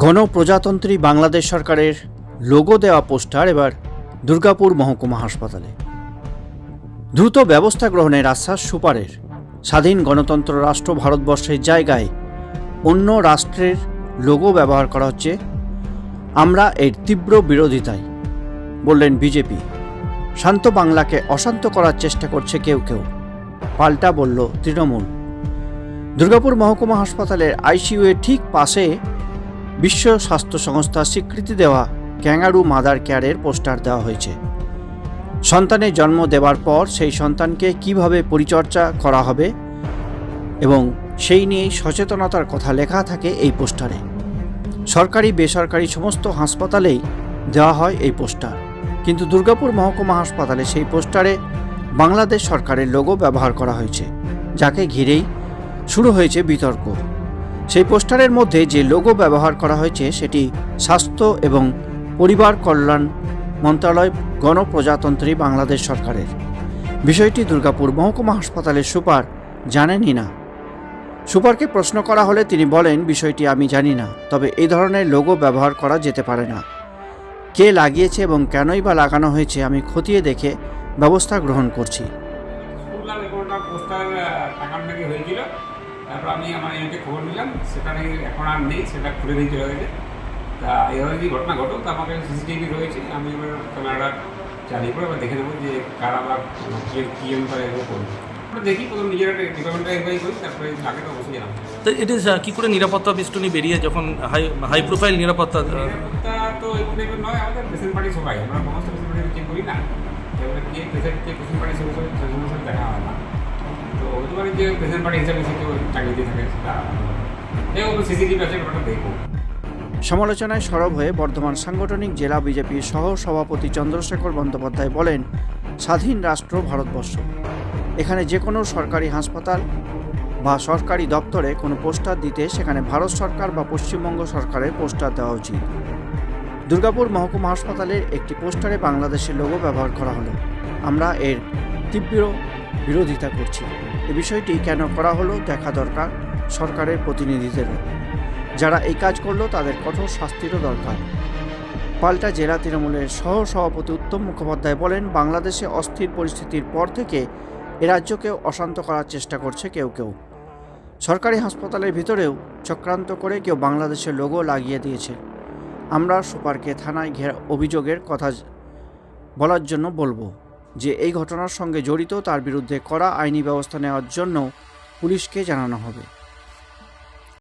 গণপ্রজাতন্ত্রী বাংলাদেশ সরকারের লোগো দেওয়া পোস্টার এবার দুর্গাপুর মহকুমা হাসপাতালে। দ্রুত ব্যবস্থা গ্রহণের আশ্বাস সুপারের। স্বাধীন গণতন্ত্র রাষ্ট্র ভারতবর্ষের জায়গায় অন্য রাষ্ট্রের লোগো ব্যবহার করা হচ্ছে। আমরা এর তীব্র বিরোধিতায়, বললেন বিজেপি। শান্ত বাংলাকে অশান্ত করার চেষ্টা করছে কেউ কেউ, পাল্টা বলল তৃণমূল। দুর্গাপুর মহকুমা হাসপাতালের আইসিইউ এর ঠিক পাশে বিশ্ব স্বাস্থ্য সংস্থা স্বীকৃতি দেওয়া ক্যাঙ্গারু মাদার কেয়ারের পোস্টার দেওয়া হয়েছে। সন্তানের জন্ম দেওয়ার পর সেই সন্তানকে কীভাবে পরিচর্যা করা হবে এবং সেই নিয়েই সচেতনতার কথা লেখা থাকে এই পোস্টারে। সরকারি, বেসরকারি সমস্ত হাসপাতালেই দেওয়া হয় এই পোস্টার। কিন্তু দুর্গাপুর মহকুমা হাসপাতালে সেই পোস্টারে বাংলাদেশ সরকারের লোগো ব্যবহার করা হয়েছে, যাকে ঘিরেই শুরু হয়েছে বিতর্ক। সেই পোস্টারের মধ্যে যে লোগো ব্যবহার করা হয়েছে সেটি স্বাস্থ্য এবং পরিবার কল্যাণ মন্ত্রণালয় গণপ্রজাতন্ত্রী বাংলাদেশ সরকারের। বিষয়টি দুর্গাপুর মহকুমা হাসপাতালের সুপার জানেনই না। সুপারকে প্রশ্ন করা হলে তিনি বলেন, বিষয়টি আমি জানি না, তবে এই ধরনের লোগো ব্যবহার করা যেতে পারে না। কে লাগিয়েছে এবং কেনই বা লাগানো হয়েছে আমি খতিয়ে দেখে ব্যবস্থা গ্রহণ করছি। তারপর আমি আমার এমকে খবর নিলাম সেখানে এখন আর নেই সেটা খুলে দিয়ে চলে গেছে তা এভাবে যদি ঘটনা ঘটো তো আমাকে সিসিটিভি রয়েছে আমি এবার ক্যামেরাটা চালিয়ে করে এবার দেখে নেব যে কারা বা কে কী অনুসারে এগুলো করবে। দেখি প্রথম নিজের ডিপার্টমেন্টটা করি তারপরে লাগে তো অবশ্যই জানাব তো এটি কি করে নিরাপত্তা বেষ্টনী বেরিয়ে যখন হাই হাই প্রোফাইল নিরাপত্তা তা নয় আমাদের পেশেন্ট পার্টি সবাই। আমরা সমস্ত পেশেন্ট পার্টি চেক করি না। এবারে পেশেন্ট পেশেন্ট পার্টি সঙ্গে দেখা হয় না। তো হতে পারে যে পার্টি হিসাবে সে কেউ দিয়ে থাকে। সেটা ওগুলো সিসিটিভি আছে দেখব সমালোচনায় সরব হয়ে বর্ধমান সাংগঠনিক জেলা বিজেপির সহ সভাপতি চন্দ্রশেখর বন্দ্যোপাধ্যায় বলেন, স্বাধীন রাষ্ট্র, ভারতবর্ষ। এখানে যে কোনো সরকারি হাসপাতাল বা সরকারি দপ্তরে কোনো পোস্টার দিতে সেখানে ভারত সরকার বা পশ্চিমবঙ্গ সরকারের পোস্টার দেওয়া উচিত। দুর্গাপুর মহকুমা হাসপাতালের একটি পোস্টারে বাংলাদেশের লোগো ব্যবহার করা হলো। আমরা এর তীব্র বিরোধিতা করছি এ বিষয়টি কেন করা হলো দেখা দরকার সরকারের প্রতিনিধিদেরও যারা এই কাজ করল তাদের কঠোর শাস্তিরও দরকার। পাল্টা জেলা তৃণমূলের সহ সভাপতি উত্তম মুখোপাধ্যায় বলেন, বাংলাদেশে অস্থির পরিস্থিতির পর থেকে এ রাজ্যকেও অশান্ত করার চেষ্টা করছে কেউ কেউ। সরকারি হাসপাতালের ভিতরেও চক্রান্ত করে কেউ বাংলাদেশের লোগো লাগিয়ে দিয়েছে। আমরা সুপারকে থানায় ঘেরা অভিযোগের কথা বলার জন্য বলব। যে এই ঘটনার সঙ্গে জড়িত তার বিরুদ্ধে কড়া আইনি ব্যবস্থা নেওয়ার জন্য পুলিশকে জানানো হবে।